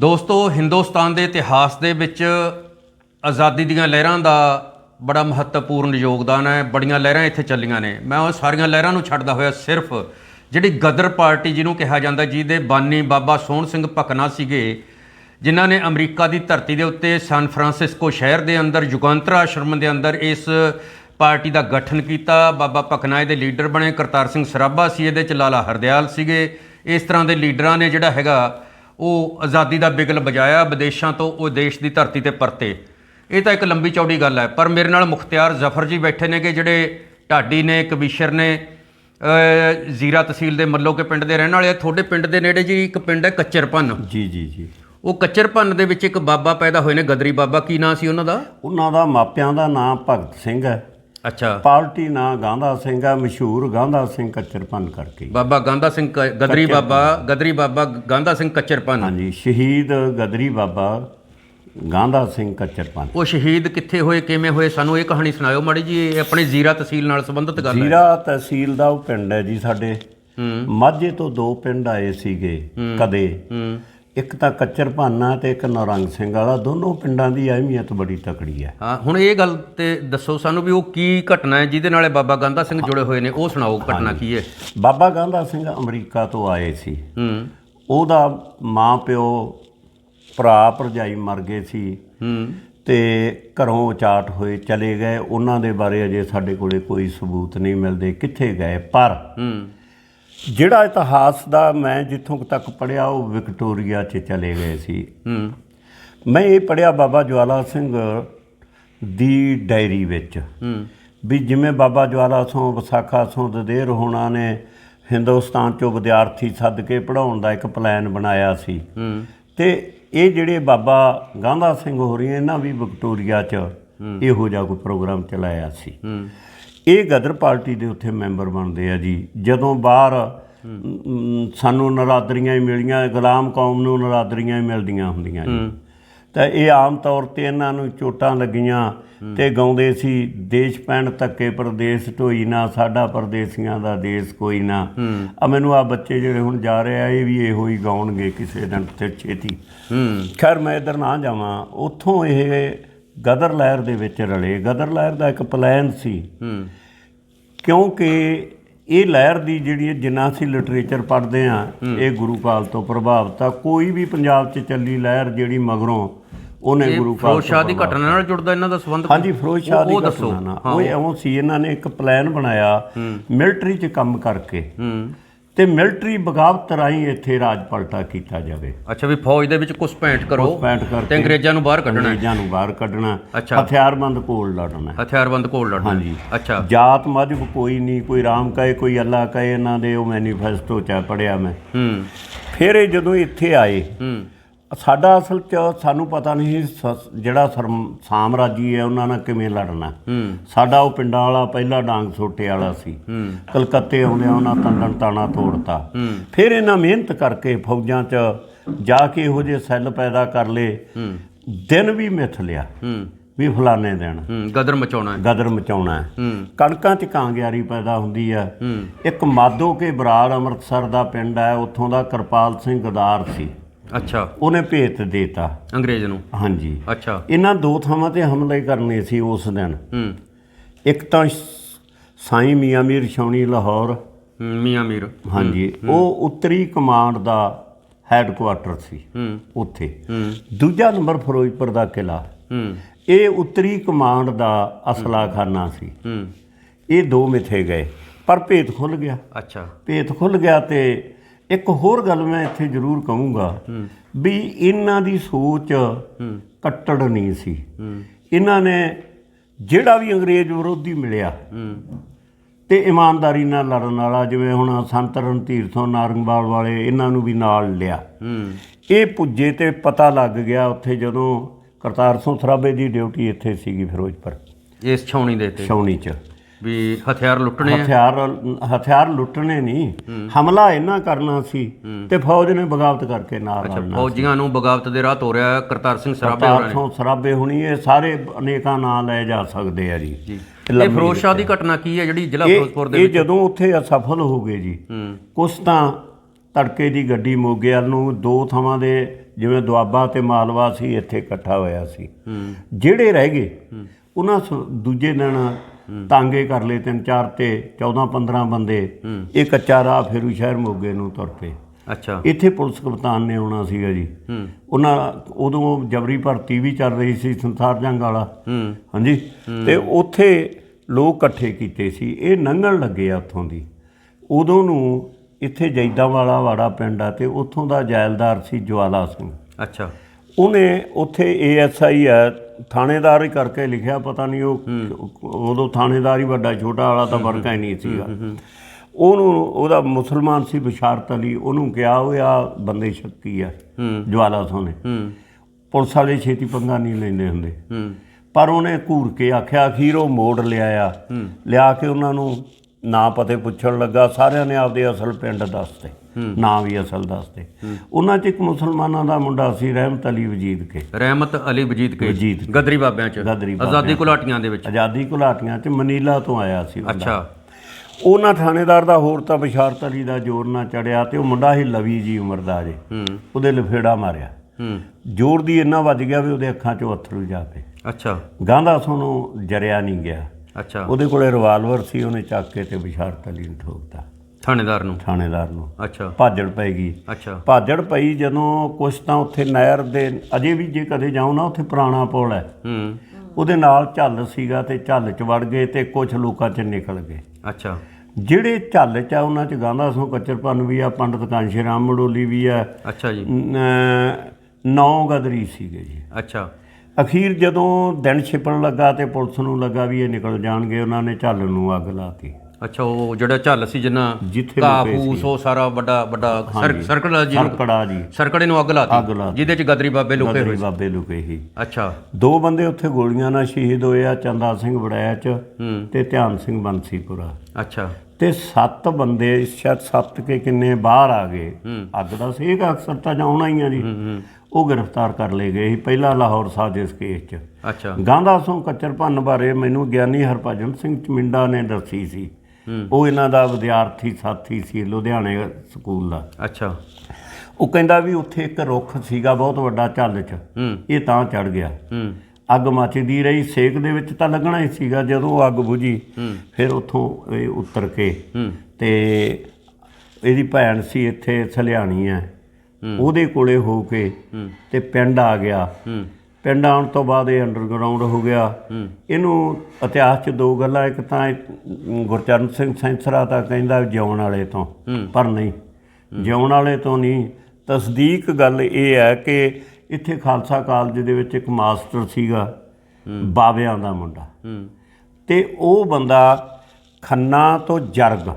ਦੋਸਤੋ, ਹਿੰਦੁਸਤਾਨ ਦੇ ਇਤਿਹਾਸ ਦੇ ਵਿੱਚ ਆਜ਼ਾਦੀ ਦੀਆਂ ਲਹਿਰਾਂ ਦਾ ਬੜਾ ਮਹੱਤਵਪੂਰਨ ਯੋਗਦਾਨ ਹੈ। ਬੜੀਆਂ ਲਹਿਰਾਂ ਇੱਥੇ ਚੱਲੀਆਂ ਨੇ। ਮੈਂ ਉਹ ਸਾਰੀਆਂ ਲਹਿਰਾਂ ਨੂੰ ਛੱਡਦਾ ਹੋਇਆ ਸਿਰਫ ਜਿਹੜੀ ਗਦਰ ਪਾਰਟੀ ਜਿਹਨੂੰ ਕਿਹਾ ਜਾਂਦਾ, ਜਿਹਦੇ ਬਾਨੀ ਬਾਬਾ ਸੋਹਣ ਸਿੰਘ ਭਕਨਾ ਸੀਗੇ, ਜਿਨ੍ਹਾਂ ਨੇ ਅਮਰੀਕਾ ਦੀ ਧਰਤੀ ਦੇ ਉੱਤੇ ਸੈਨ ਫਰਾਂਸਿਸਕੋ ਸ਼ਹਿਰ ਦੇ ਅੰਦਰ ਯੁਗਾਂਤਰ ਆਸ਼ਰਮ ਦੇ ਅੰਦਰ ਇਸ ਪਾਰਟੀ ਦਾ ਗਠਨ ਕੀਤਾ। ਬਾਬਾ ਭਕਨਾ ਇਹਦੇ ਲੀਡਰ ਬਣੇ। ਕਰਤਾਰ ਸਿੰਘ ਸਰਾਭਾ ਸੀ ਇਹਦੇ ਚ, ਲਾਲਾ ਹਰਦਿਆਲ ਸੀਗੇ। ਇਸ ਤਰ੍ਹਾਂ ਦੇ ਲੀਡਰਾਂ ਨੇ ਜਿਹੜਾ ਹੈਗਾ ਉਹ ਆਜ਼ਾਦੀ ਦਾ ਬਿਗਲ ਵਜਾਇਆ ਵਿਦੇਸ਼ਾਂ ਤੋਂ ਉਹ ਦੇਸ਼ ਦੀ ਧਰਤੀ ਤੇ ਪਰਤੇ। ਇਹ ਤਾਂ ਇੱਕ ਲੰਬੀ ਚੌੜੀ ਗੱਲ ਹੈ। ਪਰ ਮੇਰੇ ਨਾਲ ਮੁਖਤਿਆਰ ਜ਼ਫਰ ਜੀ ਬੈਠੇ ਨੇਗੇ ਜਿਹੜੇ ਢਾਡੀ ਨੇ ਕਬੀਸ਼ਰ ਨੇ ਜ਼ੀਰਾ ਤਹਿਸੀਲ ਦੇ ਮੱਲੋਕੇ ਪਿੰਡ ਦੇ ਰਹਿਣ ਵਾਲੇ ਆ। ਤੁਹਾਡੇ ਪਿੰਡ ਦੇ ਨੇੜੇ ਜੀ ਇੱਕ ਪਿੰਡ ਹੈ ਕੱਚਰਪਨ। ਜੀ ਜੀ ਜੀ। ਉਹ ਕੱਚਰਪਨ ਦੇ ਵਿੱਚ ਇੱਕ ਬਾਬਾ ਪੈਦਾ ਹੋਏ ਨੇ ਗਦਰੀ ਬਾਬਾ। ਕੀ ਨਾਂ ਸੀ ਉਹਨਾਂ ਦਾ? ਉਹਨਾਂ ਦਾ ਮਾਪਿਆਂ ਦਾ ਨਾਮ ਭਗਤ ਸਿੰਘ ਹੈ। ਅੱਛਾ। ਪਾਰਟੀ ਨਾਂ ਗਾਂਧਾ ਸਿੰਘ ਹੈ ਮਸ਼ਹੂਰ ਗਾਂਧਾ ਸਿੰਘ ਕੱਚਰਪਨ ਕਰਕੇ। ਬਾਬਾ ਗਾਂਧਾ ਸਿੰਘ ਗਦਰੀ ਬਾਬਾ ਗਦਰੀ ਬਾਬਾ ਗਾਂਧਾ ਸਿੰਘ ਕੱਚਰਪਨ ਹਾਂਜੀ ਸ਼ਹੀਦ ਗਦਰੀ ਬਾਬਾ ਗਾਂਧਾ ਸਿੰਘ ਕੱਚਰਪਨ ਉਹ ਸ਼ਹੀਦ ਕਿੱਥੇ ਹੋਏ ਕਿਵੇਂ ਹੋਏ ਸਾਨੂੰ ਇਹ ਕਹਾਣੀ ਸੁਣਾਇਓ ਮਾੜੀ ਜੀ ਇਹ ਆਪਣੇ ਜ਼ੀਰਾ ਤਹਿਸੀਲ ਨਾਲ ਸੰਬੰਧਿਤ ਗੱਲ ਹੈ। ਜ਼ੀਰਾ ਤਹਿਸੀਲ ਦਾ ਉਹ ਪਿੰਡ ਹੈ ਜੀ ਸਾਡੇ। ਮਾਝੇ ਤੋਂ ਦੋ ਪਿੰਡ ਆਏ ਸੀਗੇ ਕਦੇ। ਹੂੰ। ਇੱਕ ਤਾਂ ਕੱਚਰਪਾਨਾ ਤੇ ਇੱਕ ਨੌਰੰਗ ਸਿੰਘ ਵਾਲਾ ਦੋਨੋਂ ਪਿੰਡਾਂ ਦੀ ਅਹਿਮੀਅਤ ਬੜੀ ਤਕੜੀ ਹੈ। ਹਾਂ ਹੁਣ ਇਹ ਗੱਲ ਤੇ ਦੱਸੋ ਸਾਨੂੰ ਵੀ ਉਹ ਕੀ ਘਟਨਾ ਹੈ ਜਿਹਦੇ ਨਾਲ ਇਹ ਬਾਬਾ ਗਾਂਧਾ ਸਿੰਘ ਜੁੜੇ ਹੋਏ ਨੇ ਉਹ ਸੁਣਾਓ ਘਟਨਾ ਕੀ ਹੈ? ਬਾਬਾ ਗਾਂਧਾ ਸਿੰਘ ਅਮਰੀਕਾ ਤੋਂ ਆਏ ਸੀ। ਹੂੰ। ਉਹਦਾ ਮਾਂ ਪਿਓ ਭਰਾ ਭਰਜਾਈ ਮਰ ਗਏ ਸੀ। ਹੂੰ। ਤੇ ਘਰੋਂ ਉਚਾਟ ਹੋਏ ਚਲੇ ਗਏ। ਉਹਨਾਂ ਦੇ ਬਾਰੇ ਅਜੇ ਸਾਡੇ ਕੋਲੇ ਕੋਈ ਸਬੂਤ ਨਹੀਂ ਮਿਲਦੇ ਕਿੱਥੇ ਗਏ ਪਰ ਹੂੰ। ਜਿਹੜਾ ਇਤਿਹਾਸ ਦਾ ਮੈਂ ਜਿੱਥੋਂ ਤੱਕ ਪੜਿਆ ਉਹ ਵਿਕਟੋਰੀਆ 'ਚ ਚਲੇ ਗਏ ਸੀ। ਹੂੰ। ਮੈਂ ਇਹ ਪੜਿਆ ਬਾਬਾ ਜਵਾਲਾ ਸਿੰਘ ਦੀ ਡਾਇਰੀ ਵਿੱਚ ਹੂੰ। ਵੀ ਜਿਵੇਂ ਬਾਬਾ ਜਵਾਲਾ ਸਿੰਘ ਵਿਸਾਖਾ ਸਿੰਘ ਦਦੇਰ ਹੋਣਾ ਨੇ ਹਿੰਦੁਸਤਾਨ 'ਚੋਂ ਵਿਦਿਆਰਥੀ ਸੱਦ ਕੇ ਪੜਾਉਣ ਦਾ ਇੱਕ ਪਲਾਨ ਬਣਾਇਆ ਸੀ। ਹੂੰ। ਤੇ ਇਹ ਜਿਹੜੇ ਬਾਬਾ ਗਾਂਧਾ ਸਿੰਘ ਹੋ ਰਹੀ ਇਹਨਾਂ ਵੀ ਵਿਕਟੋਰੀਆ 'ਚ ਇਹੋ ਜਿਹਾ ਕੋਈ ਪ੍ਰੋਗਰਾਮ ਚਲਾਇਆ ਸੀ। ਹੂੰ। ਇਹ ਗਦਰ ਪਾਰਟੀ ਦੇ ਉੱਥੇ ਮੈਂਬਰ ਬਣਦੇ ਆ ਜੀ। ਜਦੋਂ ਬਾਹਰ ਸਾਨੂੰ ਨਰਾਦਰੀਆਂ ਹੀ ਮਿਲੀਆਂ ਗੁਲਾਮ ਕੌਮ ਨੂੰ ਨਰਾਦਰੀਆਂ ਹੀ ਮਿਲਦੀਆਂ ਹੁੰਦੀਆਂ ਜੀ। ਤਾਂ ਇਹ ਆਮ ਤੌਰ ਤੇ ਇਹਨਾਂ ਨੂੰ ਚੋਟਾਂ ਲੱਗੀਆਂ ਤੇ ਗਾਉਂਦੇ ਸੀ ਦੇਸ਼ ਪੈਣ ਧੱਕੇ ਪ੍ਰਦੇਸ਼ ਢੋਈ ਨਾ ਸਾਡਾ ਪਰਦੇਸੀਆਂ ਦਾ ਦੇਸ਼ ਕੋਈ ਨਾ। ਆ ਮੈਨੂੰ ਆ ਬੱਚੇ ਜਿਹੜੇ ਹੁਣ ਜਾ ਰਹੇ ਆ ਇਹ ਵੀ ਇਹੋ ਹੀ ਗਾਉਣਗੇ ਕਿਸੇ ਦਿਨ ਤੇ ਛੇਤੀ। ਖੈਰ ਮੈਂ ਇਧਰ ਨਾ ਜਾਵਾਂ। ਉੱਥੋਂ ਇਹ ਗਦਰ ਲਹਿਰ ਦੇ ਵਿੱਚ ਰਲੇ। ਗਦਰ ਲਹਿਰ ਦਾ ਇੱਕ ਪਲਾਨ ਸੀ। ਹੂੰ। ਕਿਉਂਕਿ ਇਹ ਲਹਿਰ ਦੀ ਜਿਹੜੀ ਜਿੰਨਾ ਅਸੀਂ ਲਿਟਰੇਚਰ ਪੜ੍ਹਦੇ ਆ ਇਹ ਗੁਰੂ ਕਾਲ ਤੋਂ ਪ੍ਰਭਾਵਿਤ ਆ। ਕੋਈ ਵੀ ਪੰਜਾਬ 'ਚ ਚੱਲੀ ਲਹਿਰ ਜਿਹੜੀ ਮਗਰੋਂ ਉਹਨੇ ਗੁਰੂ ਕਾਲ ਫਿਰੋਜ਼ ਸ਼ਾਹ ਦੀ ਘਟਨਾ ਨਾਲ ਜੁੜਦਾ ਇਹਨਾਂ ਦਾ ਸੰਬੰਧ ਹਾਂਜੀ ਫਿਰੋਜ਼ ਸ਼ਾਹ ਦੀ। ਘਟਨਾ ਨਾਲ। ਉਹ ਐਵੇਂ ਸੀ ਇਹਨਾਂ ਨੇ ਇੱਕ ਪਲਾਨ ਬਣਾਇਆ ਮਿਲਟਰੀ 'ਚ ਕੰਮ ਕਰਕੇ। ਹੂੰ। ਤੇ ਮਿਲਟਰੀ ਬਗਾਵਤ ਰਾਹੀਂ ਇੱਥੇ ਰਾਜ ਪਲਟਾ ਕੀਤਾ ਜਾਵੇ। ਅੱਛਾ ਵੀ ਫੌਜ ਦੇ ਵਿੱਚ ਘੁਸਪੈਠ ਕਰੋ ਪੈਂਟ ਤੇ ਕਰਕੇ ਅੰਗਰੇਜ਼ਾਂ ਨੂੰ ਬਾਹਰ ਕੱਢਣਾ। ਅੰਗਰੇਜ਼ਾਂ ਨੂੰ ਬਾਹਰ ਕੱਢਣਾ। ਹਥਿਆਰਬੰਦ ਕੋਲ ਲੜਨਾ। ਹਥਿਆਰਬੰਦ ਘੋਲ ਲੜਨਾ। ਹਾਂਜੀ। ਅੱਛਾ। ਜਾਤ ਮਜ਼ਹਬ ਕੋਈ ਨਹੀਂ ਕੋਈ ਰਾਮ ਕਹੇ ਕੋਈ ਅੱਲਾ ਕਹੇ ਇਹਨਾਂ ਦੇ ਉਹ ਮੈਨੀਫੈਸਟੋ ਚ ਪੜਿਆ ਮੈਂ। ਹੂੰ। ਫਿਰ ਇਹ ਜਦੋਂ ਇੱਥੇ ਆਏ ਹੂੰ। ਸਾਡਾ ਅਸਲ ਚ ਸਾਨੂੰ ਪਤਾ ਨਹੀਂ ਸ- ਜਿਹੜਾ ਸਰਮ- ਸਾਮਰਾਜੀ ਹੈ ਉਹਨਾਂ ਨਾਲ ਕਿਵੇਂ ਲੜਨਾ। ਸਾਡਾ ਉਹ ਪਿੰਡਾਂ ਵਾਲਾ ਪਹਿਲਾ ਡਾਂਗ ਸੋਟੇ ਵਾਲਾ ਸੀ। ਕਲਕੱਤੇ ਆਉਂਦਿਆਂ ਉਹਨਾਂ ਤੰਦਨ ਤਾਣਾ ਤੋੜਤਾ। ਫਿਰ ਇਹਨਾਂ ਮਿਹਨਤ ਕਰਕੇ ਫੌਜਾਂ 'ਚ ਜਾ ਕੇ ਇਹੋ ਜਿਹੇ ਸੈੱਲ ਪੈਦਾ ਕਰ ਲਏ। ਦਿਨ ਵੀ ਮਿੱਥ ਲਿਆ। ਹੂੰ। ਵੀ ਫਲਾਣੇ ਦਿਨ। ਹੂੰ ਗਦਰ ਮਚਾਉਣਾ ਹੈ। ਗਦਰ ਮਚਾਉਣਾ ਹੈ। ਹੂੰ। ਕਣਕਾਂ 'ਚ ਕਾਂਗਿਆਰੀ ਪੈਦਾ ਹੁੰਦੀ ਹੈ। ਹੂੰ। ਇੱਕ ਮਾਦੋ ਕੇ ਬਰਾੜ ਅੰਮ੍ਰਿਤਸਰ ਦਾ ਪਿੰਡ ਹੈ ਉੱਥੋਂ ਦਾ ਕਿਰਪਾਲ ਸਿੰਘ ਗਦਾਰ ਸੀ। ਅੱਛਾ। ਉਹਨੇ ਭੇਤ ਦੇਤਾ। ਅੰਗਰੇਜ਼ ਨੂੰ? ਹਾਂਜੀ। ਅੱਛਾ। ਇਹਨਾਂ ਦੋ ਥਾਵਾਂ ਤੇ ਹਮਲੇ ਕਰਨੇ ਸੀ ਉਸ ਦਿਨ। ਹੂੰ। ਇੱਕ ਤਾਂ ਸਾਈਂ ਮੀਆਂ ਮੀਰ ਛਾਉਣੀ ਲਾਹੌਰ। ਮੀਆਂ ਮੀਰ ਹਾਂਜੀ। ਉਹ ਉੱਤਰੀ ਕਮਾਂਡ ਦਾ ਹੈੱਡਕੁਆਟਰ ਸੀ। ਹੂੰ। ਉੱਥੇ। ਹੂੰ। ਦੂਜਾ ਨੰਬਰ ਫਿਰੋਜ਼ਪੁਰ ਦਾ ਕਿਲਾ ਹੂੰ। ਇਹ ਉੱਤਰੀ ਕਮਾਂਡ ਦਾ ਅਸਲਾਖਾਨਾ ਸੀ। ਹੂੰ। ਇਹ ਦੋ ਮਿਥੇ ਗਏ। ਪਰ ਭੇਤ ਖੁੱਲ ਗਿਆ। ਅੱਛਾ। ਭੇਤ ਖੁੱਲ ਗਿਆ ਤੇ ਇੱਕ ਹੋਰ ਗੱਲ ਮੈਂ ਇੱਥੇ ਜ਼ਰੂਰ ਕਹੂੰਗਾ ਵੀ ਇਹਨਾਂ ਦੀ ਸੋਚ ਕੱਟੜ ਨਹੀਂ ਸੀ। ਇਹਨਾਂ ਨੇ ਜਿਹੜਾ ਵੀ ਅੰਗਰੇਜ਼ ਵਿਰੋਧੀ ਮਿਲਿਆ ਤੇ ਇਮਾਨਦਾਰੀ ਨਾਲ ਲੜਨ ਵਾਲਾ ਜਿਵੇਂ ਹੁਣ ਸੰਤ ਰਣਧੀਰ ਸਿੰਘ ਨਾਰੰਗਵਾਲ ਵਾਲੇ ਇਹਨਾਂ ਨੂੰ ਵੀ ਨਾਲ ਲਿਆ। ਇਹ ਪੁੱਜੇ ਤੇ ਪਤਾ ਲੱਗ ਗਿਆ ਉੱਥੇ ਜਦੋਂ ਕਰਤਾਰ ਸਿੰਘ ਸਰਾਭੇ ਦੀ ਡਿਊਟੀ ਇੱਥੇ ਸੀਗੀ ਫਿਰੋਜ਼ਪੁਰ। ਇਸ ਛਾਉਣੀ ਦੇ ਤੇ ਛਾਉਣੀ 'ਚ। ਵੀ ਹਥਿਆਰ ਲੁੱਟਣੇ ਆ। ਹਥਿਆਰ ਹਥਿਆਰ ਲੁੱਟਣੇ ਨਹੀਂ। ਹਮਲਾ ਇਹਨਾਂ ਕਰਨਾ ਸੀ ਤੇ ਫੌਜ ਨੇ ਬਗਾਵਤ ਕਰਕੇ ਨਾਲ ਲੜਨਾ ਫੌਜੀਆਂ ਨੂੰ ਬਗਾਵਤ ਦੇ ਰਾਹ ਤੋਰਿਆ ਕਰਤਾਰ ਸਿੰਘ ਹੋਰਾਂ ਕਰਤਾਰ ਨੇ। ਸਰਾਭੇ ਹੁਣੀ ਇਹ ਸਾਰੇ ਅਨੇਕਾਂ ਨਾਂ ਲਏ ਜਾ ਸਕਦੇ ਆ ਜੀ। ਇਹ ਫਿਰੋਜ਼ ਸ਼ਾਹ ਦੀ ਘਟਨਾ ਕੀ ਹੈ ਜਿਹੜੀ ਜ਼ਿਲ੍ਹਾ ਫਿਰੋਜ਼ਪੁਰ ਦੇ ਇਹ ਜਦੋਂ ਉੱਥੇ ਅਸਫਲ ਹੋ ਗਏ ਜੀ ਕੁਛ ਤਾਂ ਤੜਕੇ ਦੀ ਗੱਡੀ ਮੋਗੇ ਵੱਲ ਨੂੰ ਦੋ ਥਾਵਾਂ ਦੇ ਜਿਵੇਂ ਦੁਆਬਾ ਤੇ ਮਾਲਵਾ ਸੀ ਇੱਥੇ ਇਕੱਠਾ ਹੋਇਆ ਸੀ। ਜਿਹੜੇ ਰਹਿ ਗਏ ਉਹਨਾਂ ਦੂਜੇ ਦਿਨ ਤਾਂਗੇ ਕਰ ਲਏ ਤਿੰਨ ਚਾਰ ਤੇ 14 15 ਬੰਦੇ। ਇਹ ਕੱਚਾ ਰਾਹ ਫੇਰੂ ਸ਼ਹਿਰ ਮੋਗੇ ਨੂੰ ਤੁਰ ਪਏ। ਅੱਛਾ। ਇੱਥੇ ਪੁਲਿਸ ਕਪਤਾਨ ਨੇ ਆਉਣਾ ਸੀਗਾ ਜੀ। ਉਹਨਾਂ ਉਦੋਂ ਜਬਰੀ ਭਰਤੀ ਵੀ ਚੱਲ ਰਹੀ ਸੀ ਸੰਸਾਰ ਜੰਗ ਵਾਲਾ। ਹਾਂਜੀ? ਤੇ ਉੱਥੇ ਲੋਕ ਇਕੱਠੇ ਕੀਤੇ ਸੀ। ਇਹ ਲੰਘਣ ਲੱਗੇ ਆ ਉੱਥੋਂ ਦੀ। ਉਦੋਂ ਨੂੰ ਇੱਥੇ ਜੈਦਾਂ ਵਾਲਾ ਵਾੜਾ ਪਿੰਡ ਆ ਤੇ ਉੱਥੋਂ ਦਾ ਜੈਲਦਾਰ ਸੀ ਜਵਾਲਾ ਸਿੰਘ। ਅੱਛਾ। ਉਹਨੇ ਉੱਥੇ ਏਐਸਆਈ ਹੈ ਥਾਣੇਦਾਰ ਹੀ ਕਰਕੇ ਲਿਖਿਆ ਪਤਾ ਨਹੀਂ ਉਹ ਉਦੋਂ ਥਾਣੇਦਾਰ ਹੀ ਵੱਡਾ ਛੋਟਾ ਵਾਲਾ ਤਾਂ ਫ਼ਰਕ ਹੀ ਨਹੀਂ ਸੀਗਾ। ਉਹਨੂੰ ਉਹਦਾ ਮੁਸਲਮਾਨ ਸੀ ਬਸ਼ਾਰਤ ਅਲੀ ਉਹਨੂੰ ਕਿਹਾ ਹੋਇਆ ਬੰਦੇ ਸ਼ੱਕੀ ਆ ਜਵਾਲਾ ਸੋਨੇ ਪੁਲਿਸ ਵਾਲੇ ਛੇਤੀ ਪੰਗਾ ਨਹੀਂ ਲੈਂਦੇ ਹੁੰਦੇ। ਪਰ ਉਹਨੇ ਘੂਰ ਕੇ ਆਖਿਆ ਅਖੀਰ ਉਹ ਮੋੜ ਲਿਆਇਆ ਲਿਆ ਕੇ ਉਹਨਾਂ ਨੂੰ ਨਾਂ ਪਤੇ ਪੁੱਛਣ ਲੱਗਾ ਸਾਰਿਆਂ ਨੇ ਆਪਦੇ ਅਸਲ ਪਿੰਡ ਦੱਸਦੇ ਨਾਂ ਵੀ ਅਸਲ ਦੱਸਦੇ ਉਹਨਾਂ 'ਚ ਇੱਕ ਮੁਸਲਮਾਨਾਂ ਦਾ ਮੁੰਡਾ ਸੀ ਰਹਿਮਤ ਅਲੀ ਵਜੀਦ ਕੇ। ਰਹਿਮਤ ਅਲੀ ਵਜੀਦ ਕੇ। ਵਜੀਦ ਗਦਰੀ ਬਾਬਿਆਂ ਚ। ਆਜ਼ਾਦੀ ਘੁਲਾਟੀਆਂ ਦੇ ਵਿੱਚ। ਆਜ਼ਾਦੀ ਘੁਲਾਟੀਆਂ 'ਚ ਮਨੀਲਾ ਤੋਂ ਆਇਆ ਸੀ। ਅੱਛਾ। ਉਹਨਾਂ ਥਾਣੇਦਾਰ ਦਾ ਹੋਰ ਤਾਂ ਬਸ਼ਾਰਤ ਅਲੀ ਦਾ ਜ਼ੋਰ ਨਾ ਚੜਿਆ ਤੇ ਉਹ ਮੁੰਡਾ ਹੀ ਲਵੀ ਜੀ ਉਮਰ ਦਾ ਜੇ ਉਹਦੇ ਲਫੇੜਾ ਮਾਰਿਆ। ਜ਼ੋਰ ਦੀ ਇੰਨਾ ਵੱਜ ਗਿਆ ਵੀ ਉਹਦੇ ਅੱਖਾਂ 'ਚੋਂ ਅੱਥਰੂ ਜਾ ਪਏ। ਅੱਛਾ। ਗਾਂਧਾ ਨੂੰ ਜਰਿਆ ਨਹੀਂ ਗਿਆ। ਅੱਛਾ। ਉਹਦੇ ਕੋਲੇ ਰਿਵਾਲਵਰ ਸੀ ਉਹਨੇ ਚੱਕ ਕੇ ਤੇ ਬਸ਼ਾਰਤ ਅਲੀ ਨੂੰ ਠੋਕਤਾ। ਥਾਣੇਦਾਰ ਨੂੰ? ਥਾਣੇਦਾਰ ਨੂੰ। ਅੱਛਾ। ਭਾਜੜ ਪੈ ਗਈ ਅੱਛਾ। ਭਾਜੜ ਪਈ ਜਦੋਂ ਕੁਛ ਤਾਂ ਉੱਥੇ ਨਹਿਰ ਦੇ ਅਜੇ ਵੀ ਜੇ ਕਦੇ ਜਾਓ ਨਾ ਉੱਥੇ ਪੁਰਾਣਾ ਪੁਲ ਹੈ। ਹੂੰ। ਉਹਦੇ ਨਾਲ ਝੱਲ ਸੀਗਾ ਤੇ ਝੱਲ ਚ ਵੜ ਗਏ ਤੇ ਕੁਝ ਲੋਕਾਂ ਚ ਨਿਕਲ ਗਏ। ਅੱਛਾ। ਜਿਹੜੇ ਝੱਲ ਚ ਆ ਉਹਨਾਂ ਚ ਗਾਂਧਾ ਸੋ ਕੱਚਰਪਨ ਵੀ ਆ ਪੰਡਤ ਕਾਂਸ਼ੀ ਰਾਮ ਮੜੋਲੀ ਵੀ ਆ। ਅੱਛਾ ਜੀ। ਨੌ ਗਦਰੀ ਸੀਗੇ ਜੀ। ਅੱਛਾ। ਅਖੀਰ ਜਦੋਂ ਦਿਨ ਛਿਪਣ ਲੱਗਾ ਤੇ ਪੁਲਿਸ ਨੂੰ ਲੱਗਾ ਵੀ ਇਹ ਨਿਕਲ ਜਾਣਗੇ ਉਹਨਾਂ ਨੇ ਝੱਲ ਨੂੰ ਅੱਗ ਲਾਤੀ। ਅੱਛਾ ਉਹ ਜਿਹੜਾ ਝੱਲ ਸੀ ਜਿੰਨਾ ਜਿੱਥੇ ਫੂਸ ਉਹ ਸਾਰਾ ਵੱਡਾ ਵੱਡਾ ਸਰ- ਸਰਕਲ ਆ ਜੀ ਸਰਕੜਾ ਜੀ। ਸਰਕੜੇ ਨੂੰ ਅੱਗ ਅੱਗ ਲਾਤੀ ਲਾਤੀ। ਜਿਹਦੇ ਚ ਗਦਰੀ ਬਾਬੇ ਲੁਕੇ ਗਦਰੀ ਹੋਏ ਬਾਬੇ ਲੁਕੇ ਹੀ ਅੱਛਾ। ਦੋ ਬੰਦੇ ਉੱਥੇ ਗੋਲੀਆਂ ਨਾਲ ਸ਼ਹੀਦ ਹੋਏ ਆ ਚੰਦਾ ਸਿੰਘ ਬੜੈਚ ਹੂੰ। ਤੇ ਧਿਆਨ ਸਿੰਘ ਬੰਸੀਪੁਰਾ। ਅੱਛਾ। ਤੇ ਸੱਤ ਬੰਦੇ ਸ਼ਾਇਦ ਸੱਤ ਕੇ ਕਿੰਨੇ ਬਾਹਰ ਆ ਗਏ। ਅੱਗ ਦਾ ਸੇਕ ਅਕਸਰ ਤਾਂ ਜਾਉਣਾ ਹੀ ਆ ਜੀ। ਉਹ ਗ੍ਰਿਫਤਾਰ ਕਰ ਲਏ ਗਏ ਸੀ ਪਹਿਲਾ ਲਾਹੌਰ ਸਾਜ਼ਿਸ਼ ਕੇਸ 'ਚ। ਅੱਛਾ। ਗਾਂਧਾ ਸਿੰਘ ਕੱਚਰ ਭੰਨ ਬਾਰੇ ਮੈਨੂੰ ਗਿਆਨੀ ਹਰਭਜਨ ਸਿੰਘ ਚਮਿੰਡਾ ਨੇ ਦੱਸੀ ਸੀ। ਉਹ ਇਹਨਾਂ ਦਾ ਵਿਦਿਆਰਥੀ ਸਾਥੀ ਸੀ ਲੁਧਿਆਣੇ ਸਕੂਲ ਦਾ। ਅੱਛਾ। ਉਹ ਕਹਿੰਦਾ ਵੀ ਉੱਥੇ ਇੱਕ ਰੁੱਖ ਸੀਗਾ ਬਹੁਤ ਵੱਡਾ ਝੱਲ 'ਚ। ਇਹ ਤਾਂ ਚੜ ਗਿਆ। ਅੱਗ ਮੱਚਦੀ ਰਹੀ ਸੇਕ ਦੇ ਵਿੱਚ ਤਾਂ ਲੱਗਣਾ ਹੀ ਸੀਗਾ ਜਦੋਂ ਅੱਗ ਬੁਝੀ ਫਿਰ ਉੱਥੋਂ ਇਹ ਉਤਰ ਕੇ ਤੇ ਇਹਦੀ ਭੈਣ ਸੀ ਇੱਥੇ ਸਲਿਆਣੀ ਹੈ। ਉਹਦੇ ਕੋਲੇ ਹੋ ਕੇ ਤੇ ਪਿੰਡ ਆ ਗਿਆ। ਪਿੰਡ ਆਉਣ ਤੋਂ ਬਾਅਦ ਇਹ ਅੰਡਰਗਰਾਉਂਡ ਹੋ ਗਿਆ। ਇਹਨੂੰ ਇਤਿਹਾਸ 'ਚ ਦੋ ਗੱਲਾਂ ਇੱਕ ਤਾਂ ਗੁਰਚਰਨ ਸਿੰਘ ਸੈਂਸਰਾ ਤਾਂ ਕਹਿੰਦਾ ਜਿਉਣ ਵਾਲੇ ਤੋਂ। ਪਰ ਨਹੀਂ। ਜਿਉਣ ਵਾਲੇ ਤੋਂ ਨਹੀਂ। ਤਸਦੀਕ ਗੱਲ ਇਹ ਹੈ ਕਿ ਇੱਥੇ ਖਾਲਸਾ ਕਾਲਜ ਦੇ ਵਿੱਚ ਇੱਕ ਮਾਸਟਰ ਸੀਗਾ ਬਾਬਿਆਂ ਦਾ ਮੁੰਡਾ। ਤੇ ਉਹ ਬੰਦਾ ਖੰਨਾ ਤੋਂ ਜਰਗ।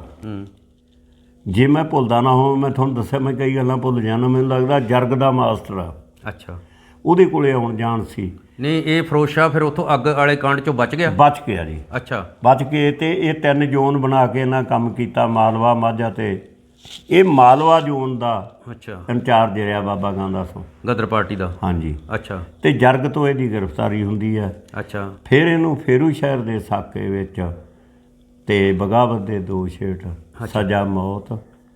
ਜੇ ਮੈਂ ਭੁੱਲਦਾ ਨਾ ਹੋਵਾਂ ਮੈਂ ਤੁਹਾਨੂੰ ਦੱਸਿਆ ਮੈਂ ਕਈ ਗੱਲਾਂ ਭੁੱਲ ਜਾਣਾ ਮੈਨੂੰ ਲੱਗਦਾ ਜਰਗ ਦਾ ਮਾਸਟਰ ਆ। ਅੱਛਾ। ਉਹਦੇ ਕੋਲੇ ਆਉਣ ਜਾਣ ਸੀ। ਨਹੀਂ ਇਹ ਫਰੋਸ਼ਾ ਫਿਰ ਉੱਥੋਂ ਅੱਗ ਵਾਲੇ ਕਾਂਡ ਚੋਂ ਬਚ ਗਿਆ? ਬਚ ਗਿਆ ਜੀ। ਅੱਛਾ। ਬਚ ਕੇ ਤੇ ਇਹ ਤਿੰਨ ਜ਼ੋਨ ਬਣਾ ਕੇ ਇਹਨਾਂ ਕੰਮ ਕੀਤਾ ਮਾਲਵਾ ਮਾਝਾ ਤੇ। ਇਹ ਮਾਲਵਾ ਜ਼ੋਨ ਦਾ ਅੱਛਾ। ਇੰਚਾਰਜ ਰਿਹਾ ਬਾਬਾ ਗਾਂਧਾ ਸਿੰਘ ਗਦਰ ਪਾਰਟੀ ਦਾ? ਹਾਂਜੀ। ਅੱਛਾ। ਤੇ ਜਰਗ ਤੋਂ ਇਹਦੀ ਗ੍ਰਿਫਤਾਰੀ ਹੁੰਦੀ ਹੈ। ਅੱਛਾ। ਫਿਰ ਇਹਨੂੰ ਫੇਰੂ ਸ਼ਹਿਰ ਦੇ ਸਾਕੇ ਵਿੱਚ ਤੇ ਬਗਾਵਤ ਦੇ ਦੋਸ਼ੇਟ ਸਜ਼ਾ ਮੌਤ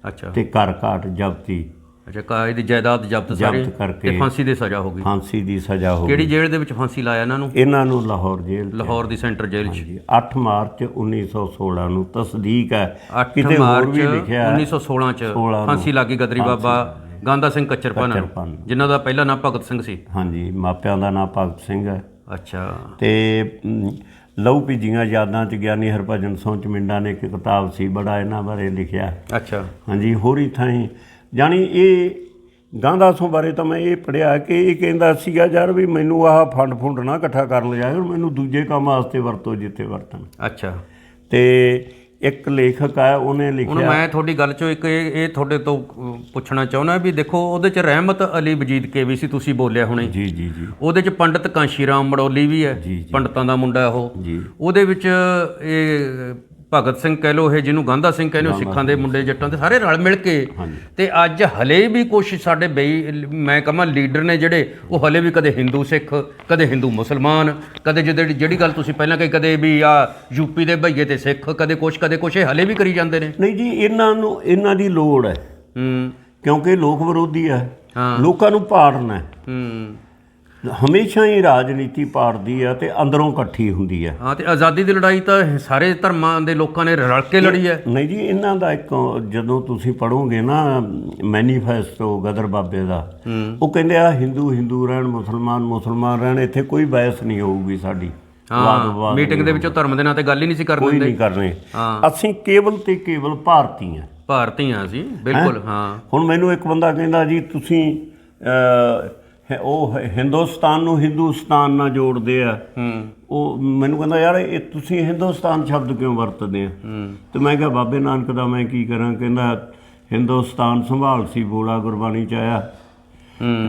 ਅੱਛਾ। ਤੇ ਘਰ ਘਾਟ ਜ਼ਬਤੀ। ਅੱਛਾ ਕਾ ਇਹਦੀ ਜਾਇਦਾਦ ਜ਼ਬਤ ਸਾਰੀ ਜ਼ਬਤ ਕਰਕੇ ਤੇ ਫਾਂਸੀ ਦੀ ਸਜ਼ਾ ਹੋ ਗਈ। ਫਾਂਸੀ ਦੀ ਸਜ਼ਾ ਹੋ ਕਿਹੜੀ ਗਈ। ਜੇਲ੍ਹ ਦੇ ਵਿੱਚ ਫਾਂਸੀ ਲਾਇਆ ਇਹਨਾਂ ਨੂੰ? ਇਹਨਾਂ ਨੂੰ ਲਾਹੌਰ ਜੇਲ੍ਹ 'ਚ। ਲਾਹੌਰ ਦੀ ਸੈਂਟਰ ਜੇਲ੍ਹ 'ਚ। ਜੀ 8 ਮਾਰਚ 1916 ਨੂੰ ਤਸਦੀਕ ਹੈ। 8 ਕਿਤੇ ਹੋਰ ਮਾਰਚ ਵੀ ਲਿਖਿਆ ਹੈ। 1916 ਚ 16 ਨੂੰ। ਫਾਂਸੀ ਲੱਗੀ ਗਦਰੀ ਬਾਬਾ ਗਾਂਧਾ ਸਿੰਘ ਕੱਚਰਪਨ ਕੱਚਰਪਨ। ਜਿਨ੍ਹਾਂ ਦਾ ਪਹਿਲਾ ਨਾਮ ਭਗਤ ਸਿੰਘ ਸੀ। ਹਾਂਜੀ ਮਾਪਿਆਂ ਦਾ ਨਾਮ ਭਗਤ ਸਿੰਘ ਹੈ। ਅੱਛਾ। ਤੇ ਮ, ਲਹੂ ਭਿੱਜੀਆਂ ਯਾਦਾਂ ਚ ਗਿਆਨੀ ਹਰਭਜਨ ਸਿੰਘ ਚਮਿੰਡਾ ਨੇ ਇੱਕ ਕਿਤਾਬ ਸੀ ਬੜਾ ਇਹਨਾਂ ਬਾਰੇ ਲਿਖਿਆ। ਅੱਛਾ। ਹਾਂਜੀ ਹੋਰੀ ਥਾਈਂ ਜਾਣੀ ਇਹ ਗਾਂਧਾ ਸਿੰਘ ਬਾਰੇ ਤਾਂ ਮੈਂ ਇਹ ਪੜਿਆ ਕਿ ਇਹ ਕਹਿੰਦਾ ਸੀਗਾ ਯਾਰ ਵੀ ਮੈਨੂੰ ਆਹ ਫੰਡ ਫੁੰਡ ਨਾ ਇਕੱਠਾ ਕਰਨ ਲਿਆ ਮੈਨੂੰ ਦੂਜੇ ਕੰਮ ਵਾਸਤੇ ਵਰਤੋ ਜਿੱਥੇ ਵਰਤਣ। ਅੱਛਾ। ਤੇ ਇੱਕ ਲੇਖਕ ਆ ਉਹਨੇ ਹੁਣ ਲਿਖਿਆ ਮੈਂ ਤੁਹਾਡੀ ਗੱਲ ਚੋਂ ਇੱਕ ਇਹ ਤੁਹਾਡੇ ਤੋਂ ਪੁੱਛਣਾ ਚਾਹੁੰਦਾ ਵੀ ਦੇਖੋ ਉਹਦੇ ਚ ਰਹਿਮਤ ਅਲੀ ਵਜੀਦ ਕੇ ਵੀ ਸੀ ਤੁਸੀਂ ਬੋਲਿਆ ਹੁਣੇ। ਜੀ ਜੀ ਜੀ। ਉਹਦੇ ਚ ਪੰਡਤ ਕਾਂਸ਼ੀ ਰਾਮ ਮੜੋਲੀ ਵੀ ਹੈ। ਪੰਡਤਾਂ ਦਾ ਮੁੰਡਾ ਉਹ। ਜੀ। ਉਹਦੇ ਵਿੱਚ ਇਹ ਭਗਤ ਸਿੰਘ ਕਹਿ ਲੋ ਇਹ ਜਿਹਨੂੰ ਗਾਂਧਾ ਸਿੰਘ ਕਹਿੰਦੇ ਹੋ ਸਿੱਖਾਂ ਦੇ ਮੁੰਡੇ ਜੱਟਾਂ ਦੇ ਸਾਰੇ ਰਲ ਮਿਲ ਕੇ। ਤੇ ਅੱਜ ਹਲੇ ਵੀ ਕੁਛ ਸਾਡੇ ਬਈ ਮੈਂ ਕਹਾਂ ਲੀਡਰ ਨੇ ਜਿਹੜੇ ਉਹ ਹਲੇ ਵੀ ਕਦੇ ਹਿੰਦੂ ਸਿੱਖ ਕਦੇ ਹਿੰਦੂ ਮੁਸਲਮਾਨ ਕਦੇ ਜਿਹੜੀ ਜਿਹੜੀ ਗੱਲ ਤੁਸੀਂ ਪਹਿਲਾਂ ਕਹੀ ਕਦੇ ਵੀ ਆ ਯੂਪੀ ਦੇ ਭਈਏ ਤੇ ਸਿੱਖ ਕਦੇ ਕੁਛ ਕਦੇ ਕੁਛ ਇਹ ਹਲੇ ਵੀ ਕਰੀ ਜਾਂਦੇ ਨੇ। ਨਹੀਂ ਜੀ ਇਹਨਾਂ ਨੂੰ ਇਹਨਾਂ ਦੀ ਲੋੜ ਹੈ। ਹੂੰ। ਕਿਉਂਕਿ ਲੋਕ ਵਿਰੋਧੀ ਹੈ। ਹਾਂ। ਲੋਕਾਂ ਨੂੰ ਪਾੜਨਾ ਹੈ। ਹੂੰ। ਹਮੇਸ਼ਾ ਹੀ ਰਾਜਨੀਤੀ ਪਾੜਦੀ ਹੈ ਤੇ ਅੰਦਰੋਂ ਇਕੱਠੀ ਹੁੰਦੀ ਹੈ ਹਾਂ ਤੇ ਆਜ਼ਾਦੀ ਦੀ ਲੜਾਈ ਤਾਂ ਸਾਰੇ ਧਰਮਾਂ ਦੇ ਲੋਕਾਂ ਨੇ ਰਲ ਕੇ ਲੜੀ ਹੈ ਨਹੀਂ ਜੀ ਇਹਨਾਂ ਦਾ ਇੱਕ ਜਦੋਂ ਤੁਸੀਂ ਪੜੋਗੇ ਨਾ ਮੈਨੀਫੈਸਟੋ ਗਦਰ ਬਾਬੇ ਦਾ ਉਹ ਕਹਿੰਦੇ ਆ ਹਿੰਦੂ ਹਿੰਦੂ ਰਹਿਣ ਮੁਸਲਮਾਨ ਮੁਸਲਮਾਨ ਰਹਿਣ ਇੱਥੇ ਕੋਈ ਬਹਿਸ ਨਹੀਂ ਹੋਊਗੀ ਸਾਡੀ। ਹਾਂ ਮੀਟਿੰਗ ਦੇ ਵਿੱਚੋਂ ਧਰਮ ਦੇ ਨਾਂ ਤੇ ਗੱਲ ਹੀ ਨਹੀਂ ਸੀ ਕਰਨ ਕੋਈ ਦਿੰਦੇ। ਨਹੀਂ ਕਰਨੇ ਹਾਂ। ਅਸੀਂ ਕੇਵਲ ਤੇ ਕੇਵਲ ਭਾਰਤੀ ਹਾਂ ਭਾਰਤੀਆਂ ਸੀ ਬਿਲਕੁਲ ਹਾਂ? ਹੁਣ ਮੈਨੂੰ ਇੱਕ ਬੰਦਾ ਕਹਿੰਦਾ ਜੀ ਤੁਸੀਂ ਹ- ਉਹ ਹਿੰਦੁਸਤਾਨ ਨੂੰ ਹਿੰਦੁਸਤਾਨ ਨਾਲ ਜੋੜਦੇ ਆ। ਉਹ ਮੈਨੂੰ ਕਹਿੰਦਾ ਯਾਰ ਇਹ ਤੁਸੀਂ ਹਿੰਦੁਸਤਾਨ ਸ਼ਬਦ ਕਿਉਂ ਵਰਤਦੇ ਆ? ਤੇ ਮੈਂ ਕਿਹਾ ਬਾਬੇ ਨਾਨਕ ਦਾ ਮੈਂ ਕੀ ਕਰਾਂ? ਕਹਿੰਦਾ ਹਿੰਦੁਸਤਾਨ ਸੰਭਾਲ ਸੀ ਬੋਲਾ ਗੁਰਬਾਣੀ ਚ ਆਇਆ।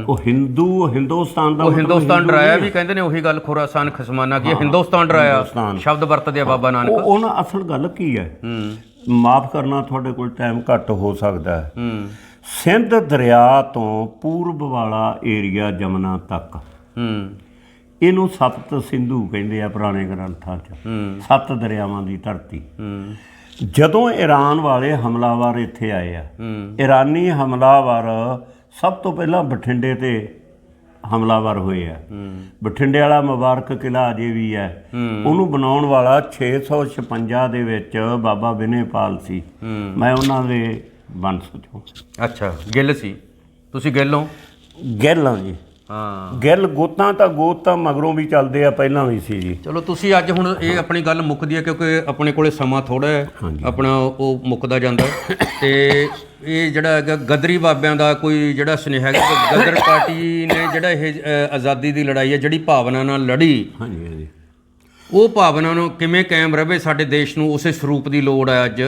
ਉਹ ਹਿੰਦੂ ਹਿੰਦੁਸਤਾਨ ਦਾ ਉਹ ਹਿੰਦੁਸਤਾਨ ਹਿੰਦੂ ਡਰਾਇਆ ਵੀ ਕਹਿੰਦੇ ਨੇ ਉਹੀ ਗੱਲ ਖੁਰਾਸਾਨ ਖਸਮਾਨਾ ਕੀ ਹਿੰਦੁਸਤਾਨ ਡਰਾਇਆ। ਸ਼ਬਦ ਵਰਤਦੇ ਆ ਬਾਬਾ। ਨਾਨਕ। ਉਹ ਉਹਨਾਂ ਅਸਲ ਗੱਲ ਕੀ ਹੈ? ਮਾਫ ਕਰਨਾ ਤੁਹਾਡੇ ਕੋਲ ਟਾਈਮ ਘੱਟ ਹੋ ਸਕਦਾ ਹੂੰ। ਸਿੰਧ ਦਰਿਆ ਤੋਂ ਪੂਰਬ ਵਾਲਾ ਏਰੀਆ ਜਮਨਾ ਤੱਕ। ਹੂੰ। ਇਹਨੂੰ ਸਪਤ ਸਿੰਧੂ ਕਹਿੰਦੇ ਆ ਪੁਰਾਣੇ ਗ੍ਰੰਥਾਂ 'ਚ। ਹੂੰ। ਸੱਤ ਦਰਿਆਵਾਂ ਦੀ ਧਰਤੀ। ਹੂੰ। ਜਦੋਂ ਈਰਾਨ ਵਾਲੇ ਹਮਲਾਵਰ ਇੱਥੇ ਆਏ ਆ ਹੂੰ। ਈਰਾਨੀ ਹਮਲਾਵਰ ਸਭ ਤੋਂ ਪਹਿਲਾਂ ਬਠਿੰਡੇ ਤੇ ਹਮਲਾਵਰ ਹੋਏ ਆ। ਬਠਿੰਡੇ ਵਾਲਾ ਮੁਬਾਰਕ ਕਿਲਾ ਅਜੇ ਵੀ ਹੈ। ਉਹਨੂੰ ਬਣਾਉਣ ਵਾਲਾ 656 ਦੇ ਵਿੱਚ ਬਾਬਾ ਵਿਨੇਪਾਲ ਸੀ। ਮੈਂ ਉਹਨਾਂ ਦੇ ਵੰਸ਼ ਚੋਂ ਅੱਛਾ ਗਿੱਲ ਸੀ। ਤੁਸੀਂ ਗਿੱਲ ਹੋ? ਗਿੱਲ ਹਾਂ ਜੀ। ਹਾਂ। ਗਿੱਲ ਗੋਤਾਂ ਤਾਂ ਗੋਤ ਤਾਂ ਮਗਰੋਂ ਵੀ ਚੱਲਦੇ ਆ ਪਹਿਲਾਂ ਵੀ ਸੀ ਜੀ। ਚਲੋ ਤੁਸੀਂ ਅੱਜ ਹੁਣ ਇਹ ਆਪਣੀ ਗੱਲ ਮੁੱਕਦੀ ਹੈ ਕਿਉਂਕਿ ਆਪਣੇ ਕੋਲੇ ਸਮਾਂ ਥੋੜਾ ਹੈ। ਆਪਣਾ ਉਹ ਮੁੱਕਦਾ ਜਾਂਦਾ ਹੈ। ਤੇ ਇਹ ਜਿਹੜਾ ਹੈਗਾ ਗਦਰੀ ਬਾਬਿਆਂ ਦਾ ਕੋਈ ਜਿਹੜਾ ਸੁਨੇਹਾ ਹੈਗਾ ਕਿ ਗਦਰ ਪਾਰਟੀ ਨੇ ਜਿਹੜਾ ਇਹ ਆਜ਼ਾਦੀ ਦੀ ਲੜਾਈ ਹੈ ਜਿਹੜੀ ਭਾਵਨਾ ਨਾਲ ਲੜੀ ਹਾਂਜੀ ਹਾਂਜੀ ਉਹ ਭਾਵਨਾ ਨੂੰ ਕਿਵੇਂ ਕਾਇਮ ਰਵੇ ਸਾਡੇ ਦੇਸ਼ ਨੂੰ ਉਸੇ ਸਰੂਪ ਦੀ ਲੋੜ ਹੈ ਅੱਜ।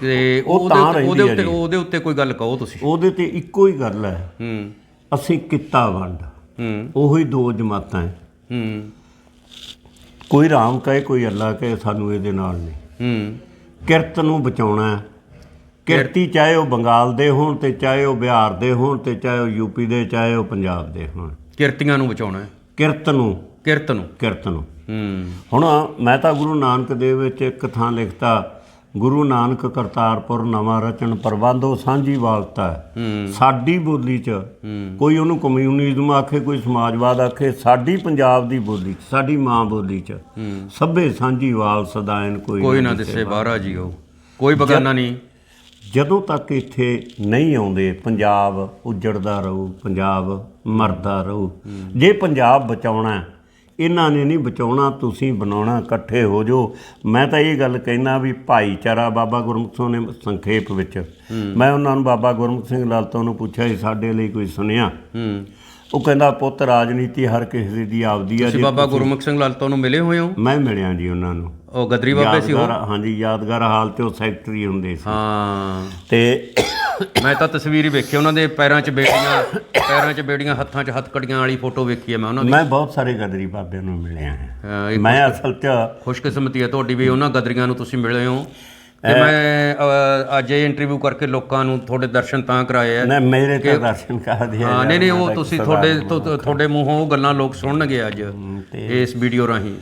ਤੇ ਉਹ ਉਹਦੇ ਤਾਂ ਰਹਿੰਦੀ ਉਹਦੇ ਹੈ ਉੱਤੇ ਜੀ। ਉਹਦੇ ਉੱਤੇ ਕੋਈ ਗੱਲ ਕਹੋ ਤੁਸੀਂ। ਉਹਦੇ ਤੇ ਇੱਕੋ ਹੀ ਗੱਲ ਹੈ। ਹੂੰ। ਅਸੀਂ ਕਿੱਤਾ ਵੰਡ। ਹੂੰ। ਉਹੀ ਦੋ ਜਮਾਤਾਂ ਹੈ। ਹੂੰ। ਕੋਈ ਰਾਮ ਕਹੇ ਕੋਈ ਅੱਲਾ ਕਹੇ ਸਾਨੂੰ ਇਹਦੇ ਨਾਲ ਨਹੀਂ। ਹੂੰ। ਕਿਰਤ ਨੂੰ ਬਚਾਉਣਾ ਹੈ। ਕਿਰਤੀ ਚਾਹੇ ਉਹ ਬੰਗਾਲ ਦੇ ਹੋਣ ਤੇ ਚਾਹੇ ਉਹ ਬਿਹਾਰ ਦੇ ਹੋਣ ਤੇ ਚਾਹੇ ਉਹ ਯੂਪੀ ਦੇ ਚਾਹੇ ਉਹ ਪੰਜਾਬ ਦੇ ਹੋਣ। ਕਿਰਤੀਆਂ ਨੂੰ ਬਚਾਉਣਾ ਹੈ। ਕਿਰਤ ਨੂੰ। ਕਿਰਤ ਨੂੰ। ਕਿਰਤ ਨੂੰ। ਹੂੰ। ਹੁਣ ਮੈਂ ਤਾਂ ਗੁਰੂ ਨਾਨਕ ਦੇਵ ਵਿੱਚ ਇੱਕ ਥਾਂ ਲਿਖਤਾ ਗੁਰੂ ਨਾਨਕ ਕਰਤਾਰਪੁਰ ਨਵਾਂ ਰਚਨ ਪ੍ਰਬੰਧੋ ਸਾਂਝੀ ਵਾਲਤਾ। ਹੂੰ। ਸਾਡੀ ਬੋਲੀ 'ਚ ਕੋਈ ਉਹਨੂੰ ਕਮਿਊਨਿਜ਼ਮ ਆਖੇ ਕੋਈ ਸਮਾਜਵਾਦ ਆਖੇ ਸਾਡੀ ਪੰਜਾਬ ਦੀ ਬੋਲੀ 'ਚ ਸਾਡੀ ਮਾਂ ਬੋਲੀ 'ਚ ਸਭੇ ਸਾਂਝੀ ਵਾਲ ਸਦਾਇਨ ਕੋਈ ਕੋਈ ਨਾ ਦਿਸੇ ਬਾਹਰਾ। ਜੀਓ। ਕੋਈ ਬਗਾਨਾ ਨਹੀਂ। ਜਦੋਂ ਤੱਕ ਇੱਥੇ ਨਹੀਂ ਆਉਂਦੇ ਪੰਜਾਬ ਉੱਜੜਦਾ ਰਹੂ ਪੰਜਾਬ ਮਰਦਾ ਰਹੂ। ਜੇ ਪੰਜਾਬ ਬਚਾਉਣਾ ਹੈ, ਇਹਨਾਂ ਨੇ ਨਹੀਂ ਬਚਾਉਣਾ ਤੁਸੀਂ ਬਣਾਉਣਾ ਇਕੱਠੇ ਹੋ ਜਾਓ। ਮੈਂ ਤਾਂ ਇਹ ਗੱਲ ਕਹਿਣਾ ਵੀ ਭਾਈਚਾਰਾ ਬਾਬਾ ਗੁਰਮੁਖ ਸਿੰਘ ਨੇ ਸੰਖੇਪ ਵਿੱਚ। ਮੈਂ ਉਹਨਾਂ ਨੂੰ ਬਾਬਾ ਗੁਰਮੁਖ ਸਿੰਘ ਲਾਲਤੋਂ ਨੂੰ ਪੁੱਛਿਆ ਸੀ ਸਾਡੇ ਲਈ ਕੋਈ ਸੁਣਿਆ ਉਹ ਕਹਿੰਦਾ ਪੁੱਤ ਰਾਜਨੀਤੀ ਹਰ ਕਿਸੇ ਦੀ ਆਪਦੀ ਆ ਤੁਸੀਂ ਬਾਬਾ ਗੁਰਮੁਖ ਸਿੰਘ ਲਾਲਤੋਂ ਨੂੰ ਮਿਲੇ ਹੋਏ ਹੋ? ਮੈਂ ਮਿਲਿਆ ਜੀ ਉਹਨਾਂ ਨੂੰ। ਉਹ ਗਦਰੀ ਬਾਬੇ ਸੀ ਉਹ? ਹਾਂਜੀ ਯਾਦਗਾਰ ਹਾਲ ਤੇ ਉਹ ਸੈਕਟਰੀ ਹੁੰਦੇ ਸੀ। ਹਾਂ। ਤੇ ਮੈਂ ਤਾਂ ਤਸਵੀਰ ਹੀ ਵੇਖੀ ਉਹਨਾਂ ਦੇ ਪੈਰਾਂ 'ਚ ਬੇੜੀਆਂ ਪੈਰਾਂ 'ਚ ਬੇੜੀਆਂ ਹੱਥਾਂ 'ਚ ਹੱਥਕੜੀਆਂ ਵਾਲੀ ਫੋਟੋ ਵੇਖੀ ਹੈ ਮੈਂ ਉਹਨਾਂ ਦੀ। ਮੈਂ ਬਹੁਤ ਸਾਰੇ ਗਦਰੀ ਬਾਬਿਆਂ ਨੂੰ ਮਿਲਿਆ ਹਾਂ। ਮੈਂ ਅਸਲ 'ਚ ਖੁਸ਼ਕਿਸਮਤੀ ਹੈ ਤੁਹਾਡੀ ਵੀ ਉਹਨਾਂ ਗਦਰੀਆਂ ਨੂੰ ਤੁਸੀਂ ਮਿਲੇ ਹੋ। ਤੇ ਮੈਂ ਅੱਜ ਇਹ ਇੰਟਰਵਿਊ ਕਰਕੇ ਲੋਕਾਂ ਨੂੰ ਤੁਹਾਡੇ ਦਰਸ਼ਨ ਤਾਂ ਕਰਾਏ ਆ। ਨਾ ਮੇਰੇ ਤਾਂ ਦਰਸ਼ਨ ਕਰਦੇ ਆ ਹਾਂ ਨਹੀਂ ਨਹੀਂ ਉਹ ਤੁਸੀਂ ਤੁਹਾਡੇ ਤੁਹਾਡੇ ਮੂੰਹੋਂ ਉਹ ਗੱਲਾਂ ਲੋਕ ਸੁਣਨਗੇ ਅੱਜ ਇਸ ਵੀਡੀਓ ਰਾਹੀਂ।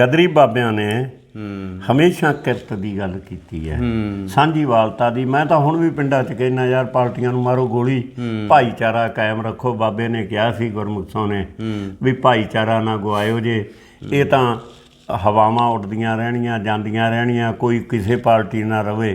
ਗਦਰੀ ਬਾਬਿਆਂ ਨੇ ਹਮੇਸ਼ਾ ਕਿਰਤ ਦੀ ਗੱਲ ਕੀਤੀ ਹੈ। ਸਾਂਝੀ ਦੀ। ਮੈਂ ਤਾਂ ਹੁਣ ਵੀ ਪਿੰਡਾਂ 'ਚ ਕਹਿੰਦਾ, ਯਾਰ ਪਾਰਟੀਆਂ ਨੂੰ ਮਾਰੋ ਗੋਲੀ। ਭਾਈਚਾਰਾ ਕਾਇਮ ਰੱਖੋ। ਬਾਬੇ ਨੇ ਕਿਹਾ ਸੀ, ਗੁਰਮੁਖ ਨੇ ਵੀ ਭਾਈਚਾਰਾ ਨਾ ਗਵਾਇਓ ਜੇ। ਇਹ ਤਾਂ ਹਵਾਵਾਂ ਉੱਡਦੀਆਂ ਰਹਿਣੀਆਂ, ਜਾਂਦੀਆਂ ਰਹਿਣੀਆਂ, ਕੋਈ ਕਿਸੇ ਪਾਰਟੀ ਨਾਲ ਰਵੇ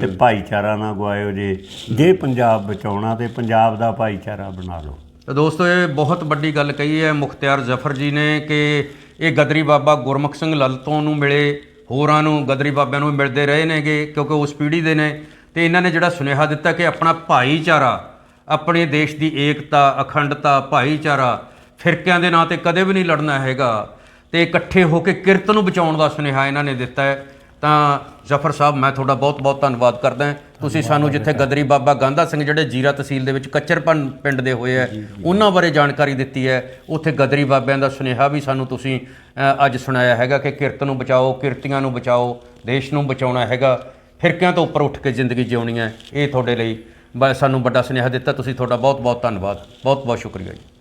ਤੇ ਭਾਈਚਾਰਾ ਨਾ ਗਵਾਇਓ ਜੇ। ਜੇ ਪੰਜਾਬ ਬਚਾਉਣਾ ਤੇ ਪੰਜਾਬ ਦਾ ਭਾਈਚਾਰਾ ਬਣਾ ਲਓ। ਦੋਸਤੋ, ਇਹ ਬਹੁਤ ਵੱਡੀ ਗੱਲ ਕਹੀ ਹੈ ਮੁਖਤਿਆਰ ਜ਼ਫਰ ਜੀ ਨੇ ਕਿ ਇਹ ਗਦਰੀ ਬਾਬਾ ਗੁਰਮੁਖ ਸਿੰਘ ਲਲਤੋਂ ਨੂੰ ਮਿਲੇ, ਹੋਰਾਂ ਨੂੰ, ਗਦਰੀ ਬਾਬਿਆਂ ਨੂੰ ਮਿਲਦੇ ਰਹੇ ਨੇਗੇ, ਕਿਉਂਕਿ ਉਸ ਪੀੜ੍ਹੀ ਦੇ ਨੇ। ਤੇ ਇਹਨਾਂ ਨੇ ਜਿਹੜਾ ਸੁਨੇਹਾ ਦਿੱਤਾ ਕਿ ਆਪਣਾ ਭਾਈਚਾਰਾ, ਆਪਣੇ ਦੇਸ਼ ਦੀ ਏਕਤਾ, ਅਖੰਡਤਾ, ਭਾਈਚਾਰਾ ਫਿਰਕਿਆਂ ਦੇ ਨਾਂ ਤੇ ਕਦੇ ਵੀ ਨਹੀਂ ਲੜਨਾ ਹੈਗਾ। ਤੇ ਇਕੱਠੇ ਹੋ ਕੇ ਕਿਰਤ ਨੂੰ ਬਚਾਉਣ ਦਾ ਸੁਨੇਹਾ ਇਹਨਾਂ ਨੇ ਦਿੱਤਾ ਹੈ। ਤਾਂ ਜ਼ਫਰ ਸਾਹਿਬ ਮੈਂ ਤੁਹਾਡਾ ਬਹੁਤ-ਬਹੁਤ ਧੰਨਵਾਦ ਕਰਦਾ ਤੁਸੀਂ ਸਾਨੂੰ ਜਿੱਥੇ ਗਦਰੀ ਬਾਬਾ ਗਾਂਧਾ ਸਿੰਘ ਜਿਹੜੇ ਜੀਰਾ ਤਹਿਸੀਲ ਦੇ ਵਿੱਚ ਕੱਚਰਪਨ ਪਿੰਡ ਦੇ ਹੋਏ ਆ ਉਹਨਾਂ ਬਾਰੇ ਜਾਣਕਾਰੀ ਦਿੱਤੀ ਹੈ। ਉੱਥੇ ਗਦਰੀ ਬਾਬਿਆਂ ਦਾ ਸੁਨੇਹਾ ਵੀ ਸਾਨੂੰ ਤੁਸੀਂ ਅੱਜ ਸੁਣਾਇਆ ਹੈਗਾ ਕਿ ਕਿਰਤ ਨੂੰ ਬਚਾਓ ਕਿਰਤੀਆਂ ਨੂੰ ਬਚਾਓ ਦੇਸ਼ ਨੂੰ ਬਚਾਉਣਾ ਹੈਗਾ। ਫਿਰਕਿਆਂ ਤੋਂ ਉੱਪਰ ਉੱਠ ਕੇ ਜ਼ਿੰਦਗੀ ਜਿਉਣੀ ਹੈ। ਇਹ ਤੁਹਾਡੇ ਲਈ ਸਾਨੂੰ ਵੱਡਾ ਸੁਨੇਹਾ ਦਿੱਤਾ। ਤੁਸੀਂ ਤੁਹਾਡਾ ਬਹੁਤ-ਬਹੁਤ ਧੰਨਵਾਦ। ਬਹੁਤ-ਬਹੁਤ ਸ਼ੁਕਰੀਆ ਜੀ।